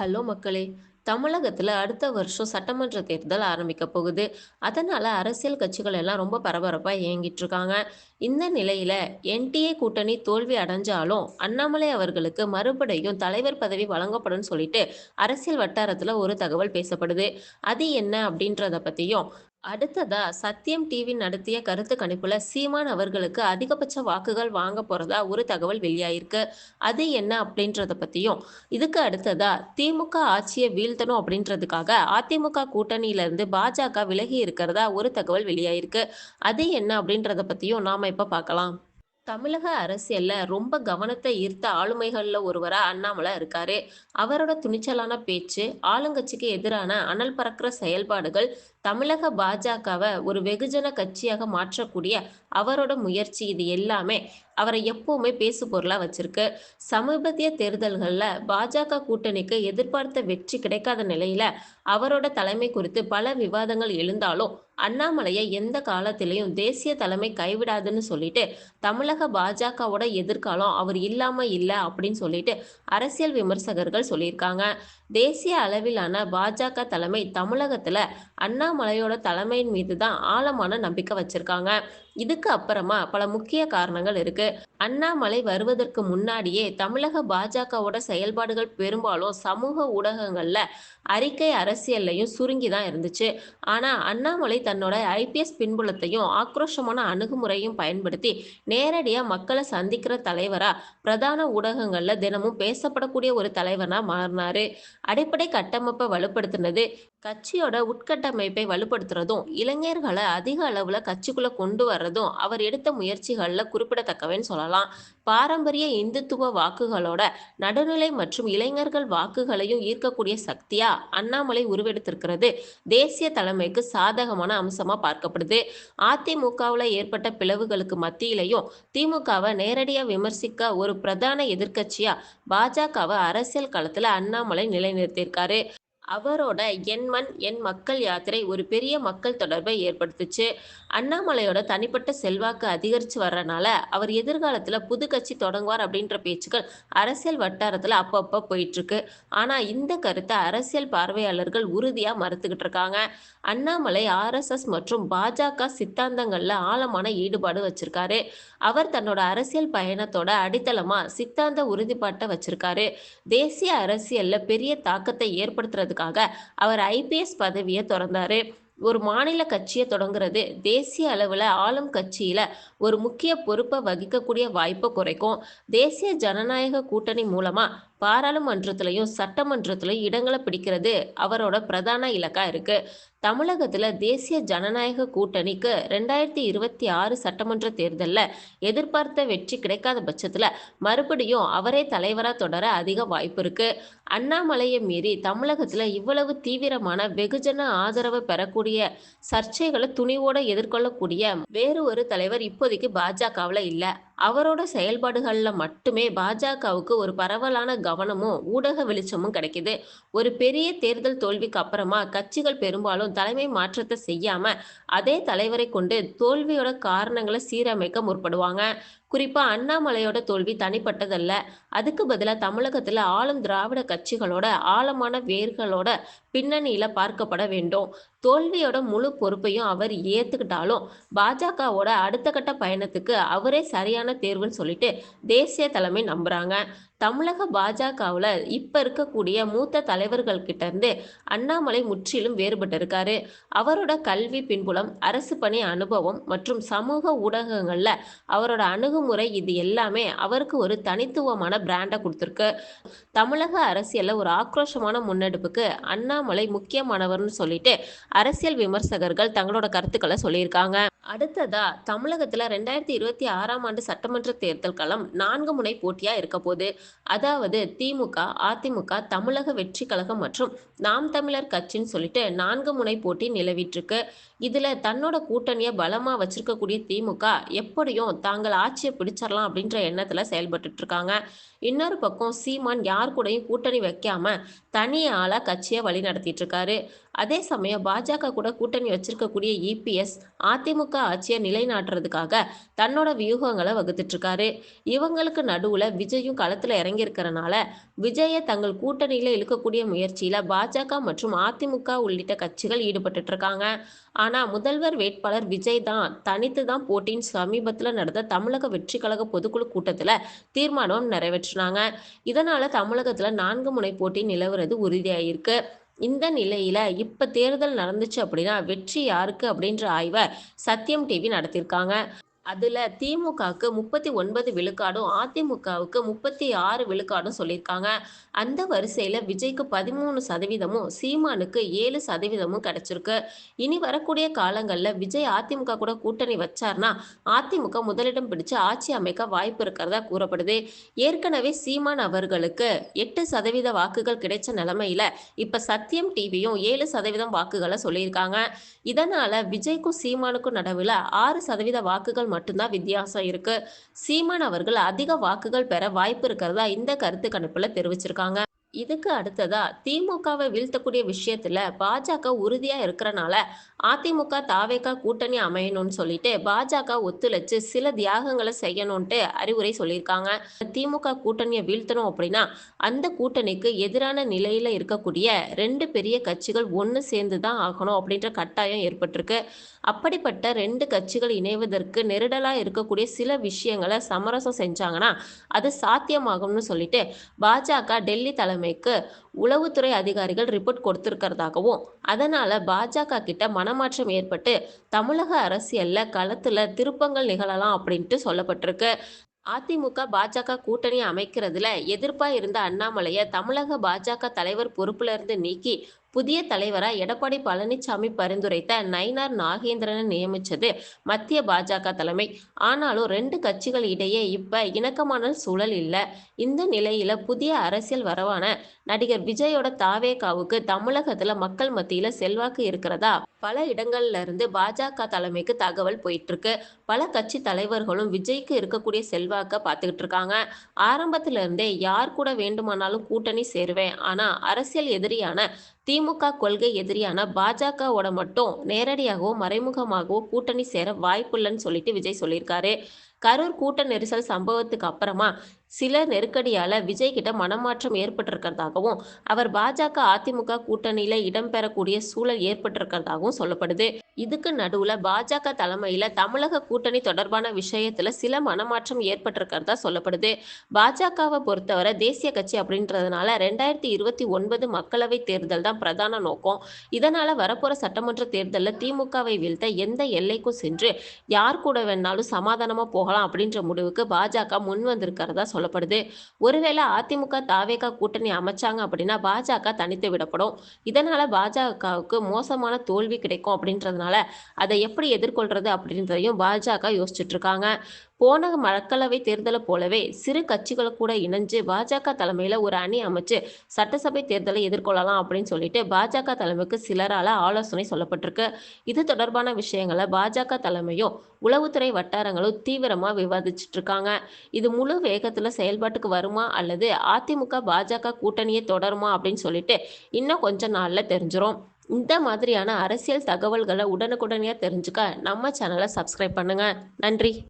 Hello மக்களே! தமிழகத்தில் அடுத்த வருஷம் சட்டமன்ற தேர்தல் ஆரம்பிக்க போகுது. அதனால அரசியல் கட்சிகள் எல்லாம் ரொம்ப பரபரப்பாக இயங்கிட்டு இருக்காங்க. இந்த நிலையில என்டிஏ கூட்டணி தோல்வி அடைஞ்சாலும், அண்ணாமலை அவர்களுக்கு மறுபடியும் தலைவர் பதவி வழங்கப்படும்னு சொல்லிட்டு அரசியல் வட்டாரத்தில் ஒரு தகவல் பேசப்படுது. அது என்ன அப்படின்றத பத்தியும், அடுத்ததா சத்தியம் டிவி நடத்திய கருத்து கணிப்புல சீமான் அவர்களுக்கு அதிகபட்ச வாக்குகள் வாங்க போறதா ஒரு தகவல் வெளியாயிருக்கு. அது என்ன அப்படின்றத பத்தியும், இதுக்கு அடுத்ததா திமுக ஆட்சியை வீழ்த்தணும் அப்படின்றதுக்காக அதிமுக கூட்டணியில இருந்து பாஜக விலகி இருக்கிறதா ஒரு தகவல் வெளியாயிருக்கு. அது என்ன அப்படின்றத பத்தியும் நாம இப்ப பார்க்கலாம். தமிழக அரசியல்ல ரொம்ப கவனத்தை ஈர்த்த ஆளுமைகள்ல ஒருவரா அண்ணாமலை இருக்காரு. அவரோட துணிச்சலான பேச்சு, ஆளுங்கட்சிக்கு எதிரான அனல் பறக்கிற செயல்பாடுகள், தமிழக பாஜகவை ஒரு வெகுஜன கட்சியாக மாற்றக்கூடிய அவரோட முயற்சி இது எல்லாமே அவரை எப்பவுமே பேசு பொருளா வச்சிருக்கு. சமீபத்திய தேர்தல்கள்ல பாஜக கூட்டணிக்கு எதிர்பார்த்த வெற்றி கிடைக்காத நிலையில அவரோட தலைமை குறித்து பல விவாதங்கள் எழுந்தாலும், அண்ணாமலையை எந்த காலத்திலையும் தேசிய தலைமை கைவிடாதுன்னு சொல்லிட்டு, தமிழக பாஜகவோட எதிர்காலம் அவர் இல்லாம இல்லை அப்படின்னு சொல்லிட்டு அரசியல் விமர்சகர்கள் சொல்லியிருக்காங்க. தேசிய அளவிலான பாஜக தலைமை தமிழகத்துல அண்ணாமலையோட தலைமையின் மீது தான் ஆழமான நம்பிக்கை வச்சிருக்காங்க. இதுக்கு அப்புறமா பல முக்கிய காரணங்கள் இருக்கு. அண்ணாமலை வருவதற்கு முன்னாடியே தமிழக பாஜகவோட செயல்பாடுகள் பெரும்பாலும் சமூக ஊடகங்கள்ல, அறிக்கை அரசியல்லையும் சுருங்கி தான் இருந்துச்சு. ஆனா அண்ணாமலை தன்னோட ஐபிஎஸ் பின்புலத்தையும், ஆக்ரோஷமான அணுகுமுறையும் பயன்படுத்தி நேரடியா மக்களை சந்திக்கிற தலைவரா பிரதான ஊடகங்கள்ல தினமும் பேசப்படக்கூடிய ஒரு தலைவனா மாறினாரு. அடிப்படை கட்டமைப்பை வலுப்படுத்தினது, கட்சியோட உட்கட்டமைப்பை வலுப்படுத்துறதும், இளைஞர்களை அதிக அளவுல கட்சிக்குள்ள கொண்டு வர்றதும் அவர் எடுத்த முயற்சிகள்ல குறிப்பிடத்தக்கவைன்னு சொல்லலாம். பாரம்பரிய இந்துத்துவ வாக்குகளோட நடுநிலை மற்றும் இளைஞர்கள் வாக்குகளையும் ஈர்க்கக்கூடிய சக்தியா அண்ணாமலை உருவெடுத்திருக்கிறது தேசிய தலைமைக்கு சாதகமான அம்சமா பார்க்கப்படுது. அதிமுகவுல ஏற்பட்ட பிளவுகளுக்கு மத்தியிலையும் திமுகவை நேரடியா விமர்சிக்க ஒரு பிரதான எதிர்கட்சியா பாஜகவை அரசியல் களத்துல அண்ணாமலை நிலைநிறுத்தியிருக்காரு. அவரோட என் மண் என் மக்கள் யாத்திரை ஒரு பெரிய மக்கள் தொடர்பை ஏற்படுத்துச்சு. அண்ணாமலையோட தனிப்பட்ட செல்வாக்கு அதிகரிச்சு வர்றனால, அவர் எதிர்காலத்துல புது கட்சி தொடங்குவார் அப்படின்ற பேச்சுக்கள் அரசியல் வட்டாரத்துல அப்பப்ப போயிட்டு இருக்கு. ஆனா இந்த கருத்தை அரசியல் பார்வையாளர்கள் உறுதியா மறுத்துக்கிட்டு இருக்காங்க. அண்ணாமலை ஆர்எஸ்எஸ் மற்றும் பாஜக சித்தாந்தங்கள்ல ஆழமான ஈடுபாடு வச்சிருக்காரு. அவர் தன்னோட அரசியல் பயணத்தோட அடித்தளமா சித்தாந்த உறுதிப்பாட்டை வச்சிருக்காரு. தேசிய அரசியல்ல பெரிய தாக்கத்தை ஏற்படுத்துறதுக்கு ஏற்படுத்துறதுக்காக அவர் ஐபிஎஸ் பதவியை துறந்தாரு. ஒரு மாநில கட்சியை தொடங்குறது தேசிய அளவில் ஆளும் கட்சியில ஒரு முக்கிய பொறுப்பை வகிக்கக்கூடிய வாய்ப்பை குறைக்கும். தேசிய ஜனநாயக கூட்டணி மூலமா பாராளுமன்றத்திலையும் சட்டமன்றத்திலையும் இடங்களை பிடிக்கிறது அவரோட பிரதான இலக்கா இருக்கு. தமிழகத்துல தேசிய ஜனநாயக கூட்டணிக்கு ரெண்டாயிரத்தி இருபத்தி ஆறு சட்டமன்ற தேர்தலில் எதிர்பார்த்த வெற்றி கிடைக்காத பட்சத்துல மறுபடியும் அவரே தலைவராக தொடர அதிக வாய்ப்பு இருக்கு. அண்ணாமலையை மீறி தமிழகத்துல இவ்வளவு தீவிரமான வெகுஜன ஆதரவு பெறக்கூடிய, சர்ச்சைகளை துணிவோட எதிர்கொள்ளக்கூடிய வேறு ஒரு தலைவர் இப்போதைக்கு பாஜகவில் இல்லை அவரோட செயல்பாடுகளில் மட்டுமே பாஜகவுக்கு ஒரு பரவலான கவனமும், ஊடக வெளிச்சமும் கிடைக்குது. ஒரு பெரிய தேர்தல் தோல்விக்கு அப்புறமா கட்சிகள் பெரும்பாலும் தலைமை மாற்றத்தை செய்யாம, அதே தலைவரை கொண்டு தோல்வியோட காரணங்களை சீரமைக்க முற்படுவாங்க. குறிப்பா அண்ணாமலையோட தோல்வி தனிப்பட்டதல்ல. அதுக்கு பதிலா தமிழகத்துல ஆளும் திராவிட கட்சிகளோட ஆழமான வேர்களோட பின்னணியில பார்க்கப்பட வேண்டும். தோல்வியோட முழு பொறுப்பையும் அவர் ஏத்துக்கிட்டாலும், பாஜகவோட அடுத்த கட்ட பயணத்துக்கு அவரே சரியான தேர்வுன்னு சொல்லிட்டு தேசிய தலைமை நம்புறாங்க. தமிழக பாஜகவுல இப்ப இருக்கக்கூடிய மூத்த தலைவர்கள் கிட்ட இருந்து அண்ணாமலை முற்றிலும் வேறுபட்டிருக்காரு. அவரோட கல்வி பின்புலம், அரசு பணி அனுபவம் மற்றும் சமூக ஊடகங்கள்ல அவரோட அணுகுமுறை இது எல்லாமே அவருக்கு ஒரு தனித்துவமான பிராண்டை கொடுத்துருக்கு தமிழக அரசியல்ல ஒரு ஆக்ரோஷமான முன்னெடுப்புக்கு அண்ணாமலை முக்கியமானவர்னு சொல்லிட்டு அரசியல் விமர்சகர்கள் தங்களோட கருத்துக்களை சொல்லியிருக்காங்க. அடுத்ததா தமிழகத்துல இருபத்தி ஆறாம் ஆண்டு சட்டமன்ற தேர்தல் களம் நான்கு முனை போட்டியா இருக்கப்போது. அதாவது திமுக, அதிமுக, தமிழக வெற்றி கழகம் மற்றும் நாம் தமிழர் கட்சின்னு சொல்லிட்டு நான்கு முனை போட்டி நிலவிட்டிருக்கு. இதுல தன்னோட கூட்டணியை பலமா வச்சிருக்கக்கூடிய திமுக எப்படியும் தாங்கள் ஆட்சியை பிடிச்சிடலாம் அப்படின்ற எண்ணத்துல செயல்பட்டு இருக்காங்க. இன்னொரு பக்கம் சீமான் யார் கூடயும் கூட்டணி வைக்காம தனி ஆளா வழி நடத்திட்டு இருக்காரு. அதே சமயம் பாஜக கூட கூட்டணி வச்சிருக்கக்கூடிய இபிஎஸ், அதிமுக ஆட்சியை நிலைநாட்டுறதுக்காக தன்னோட வியூகங்களை வகுத்துட்டு இருக்காரு. இவங்களுக்கு நடுவுல விஜயும் களத்துல இறங்கியிருக்கிறனால விஜயை தங்கள் கூட்டணியில் இழுக்கக்கூடிய முயற்சியில் பாஜக மற்றும் அதிமுக உள்ளிட்ட கட்சிகள் ஈடுபட்டு இருக்காங்க ஆனால் முதல்வர் வேட்பாளர் விஜய் தான் தனித்து தான் போட்டின்னு சமீபத்தில் நடந்த தமிழக வெற்றி கழக பொதுக்குழு கூட்டத்தில் தீர்மானம் நிறைவேற்றினாங்க. இதனால தமிழகத்தில் நான்கு முனை போட்டி நிலவுறது உறுதியாயிருக்கு. இந்த நிலையில இப்ப தேர்தல் நடந்துச்சு அப்படின்னா வெற்றி யாருக்கு அப்படின்ற ஆய்வை சத்தியம் டிவி நடத்தியிருக்காங்க. அதுல திமுகவுக்கு முப்பத்தி ஒன்பது விழுக்காடும் அதிமுகவுக்கு முப்பத்தி ஆறு விழுக்காடும் சொல்லியிருக்காங்க. அந்த வரிசையில விஜய்க்கு பதிமூணு சதவீதமும் சீமானுக்கு ஏழு சதவீதமும் கிடைச்சிருக்கு. இனி வரக்கூடிய காலங்களில் விஜய் அதிமுக கூட கூட்டணி வச்சார்னா அதிமுக முதலிடம் பிடிச்சு ஆட்சி அமைக்க வாய்ப்பு இருக்கிறதா கூறப்படுது. ஏற்கனவே சீமான் அவர்களுக்கு எட்டு சதவீத வாக்குகள் கிடைச்ச நிலைமையில இப்ப சத்தியம் டிவியும் ஏழு சதவீதம் வாக்குகளை சொல்லியிருக்காங்க. இதனால விஜய்க்கும் சீமானுக்கும் நடுவில் ஆறு சதவீத வாக்குகள் மட்டும்தான் வித்தியாசம் இருக்கு. சீமான் அவர்கள் அதிக வாக்குகள் பெற வாய்ப்பு இருக்கிறதா? இந்த கருத்து கணிப்புல தெரிவிச்சிருக்காங்க. இதுக்கு அடுத்ததா திமுகவை வீழ்த்தக்கூடிய விஷயத்துல பாஜக உறுதியா இருக்கிறனால அதிமுக தாவேக்கா கூட்டணி அமையணும்னு சொல்லிட்டு பாஜக ஒத்துழைச்சு சில தியாகங்களை செய்யணும்ட்டு அறிவுரை சொல்லியிருக்காங்க. திமுக கூட்டணியை வீழ்த்தணும் அப்படின்னா அந்த கூட்டணிக்கு எதிரான நிலையில இருக்கக்கூடிய ரெண்டு பெரிய கட்சிகள் ஒன்று சேர்ந்து தான் ஆகணும் அப்படின்ற கட்டாயம் ஏற்பட்டிருக்கு. அப்படிப்பட்ட ரெண்டு கட்சிகள் இணைவதற்கு நெருடலாக இருக்கக்கூடிய சில விஷயங்களை சமரசம் செஞ்சாங்கன்னா அது சாத்தியமாகும்னு சொல்லிட்டு பாஜக டெல்லி தலைமைக்கு உளவுத்துறை அதிகாரிகள் ரிப்போர்ட் கொடுத்திருக்கிறதாகவும் அதனால பாஜக கிட்ட மனமாற்றம் ஏற்பட்டு தமிழக அரசியல்ல களத்துல திருப்பங்கள் நிகழலாம் அப்படின்ட்டு சொல்லப்பட்டிருக்கு. அதிமுக பாஜக கூட்டணி அமைக்கிறதுல எதிர்ப்பா இருந்த அண்ணாமலையை தமிழக பாஜக தலைவர் பொறுப்புல இருந்து நீக்கி புதிய தலைவராக எடப்பாடி பழனிசாமி பரிந்துரைத்த நயினார் நாகேந்திரனை நியமித்தது மத்திய பாஜக தலைமை. ஆனாலும் ரெண்டு கட்சிகள் இடையே இப்ப இணக்கமான சூழல் இல்லை. இந்த நிலையில புதிய அரசியல் வரவான நடிகர் விஜயோட தாவேகாவுக்கு தமிழகத்துல மக்கள் மத்தியில செல்வாக்கு இருக்கிறதா? பல இடங்கள்ல இருந்து பாஜக தலைமைக்கு தகவல் போயிட்டு இருக்கு பல கட்சி தலைவர்களும் விஜய்க்கு இருக்கக்கூடிய செல்வாக்க பார்த்துக்கிட்டு இருக்காங்க. ஆரம்பத்துல இருந்தே யார் கூட வேண்டுமானாலும் கூட்டணி சேருவேன். ஆனா அரசியல் எதிரியான திமுக கொள்கை எதிரியான பாஜகவோட மட்டும் நேரடியாகவோ மறைமுகமாகவோ கூட்டணி சேர வாய்ப்புள்ளன்னு சொல்லிட்டு விஜய் சொல்லியிருக்காரு. கரூர் கூட்ட நெரிசல் சம்பவத்துக்கு அப்புறமா சில நெருக்கடியால விஜய் கிட்ட மனமாற்றம் ஏற்பட்டிருக்கிறதாகவும் அவர் பாஜக அதிமுக கூட்டணியில இடம்பெறக்கூடிய சூழல் ஏற்பட்டிருக்கிறதாகவும் சொல்லப்படுது. இதுக்கு நடுவுல பாஜக தலைமையில தமிழக கூட்டணி தொடர்பான விஷயத்துல சில மனமாற்றம் ஏற்பட்டிருக்கிறதா சொல்லப்படுது. பாஜகவை பொறுத்தவரை தேசிய கட்சி அப்படின்றதுனால ரெண்டாயிரத்தி இருபத்தி ஒன்பது மக்களவை தேர்தல் தான் பிரதான நோக்கம். இதனால வரப்போற சட்டமன்ற தேர்தலில் திமுகவை வீழ்த்த எந்த எல்லைக்கும் சென்று யார் கூட வேணாலும் சமாதானமா போகலாம் அப்படின்ற முடிவுக்கு பாஜக முன் வந்திருக்கிறதா சொல்லப்படுது. ஒருவேளை அதிமுக தாவேகா கூட்டணி அமைச்சாங்க அப்படின்னா பாஜக தனித்து விடப்படும். இதனால பாஜகவுக்கு மோசமான தோல்வி கிடைக்கும் அப்படின்றதுனால அதை எப்படி எதிர்கொள்றது அப்படின்றதையும் பாஜக யோசிச்சுட்டு இருக்காங்க. போன மக்களவை தேர்தலை போலவே சிறு கட்சிகளை கூட இணைஞ்சு பாஜக தலைமையில் ஒரு அணி அமைச்சு சட்டசபை தேர்தலை எதிர்கொள்ளலாம் அப்படின்னு சொல்லிட்டு பாஜக தலைமைக்கு சிலரால் ஆலோசனை சொல்லப்பட்டிருக்கு. இது தொடர்பான விஷயங்களை பாஜக தலைமையும் உளவுத்துறை வட்டாரங்களும் தீவிரமாக விவாதிச்சுட்டு இருக்காங்க. இது முழு வேகத்தில் செயல்பாட்டுக்கு வருமா? அல்லது அதிமுக பாஜக கூட்டணியை தொடருமா? அப்படின்னு சொல்லிட்டு இன்னும் கொஞ்ச நாளில் தெரிஞ்சிடும் இந்த மாதிரியான அரசியல் தகவல்களை உடனுக்குடனே தெரிஞ்சுக்க நம்ம சேனலை சப்ஸ்கிரைப் பண்ணுங்க. நன்றி.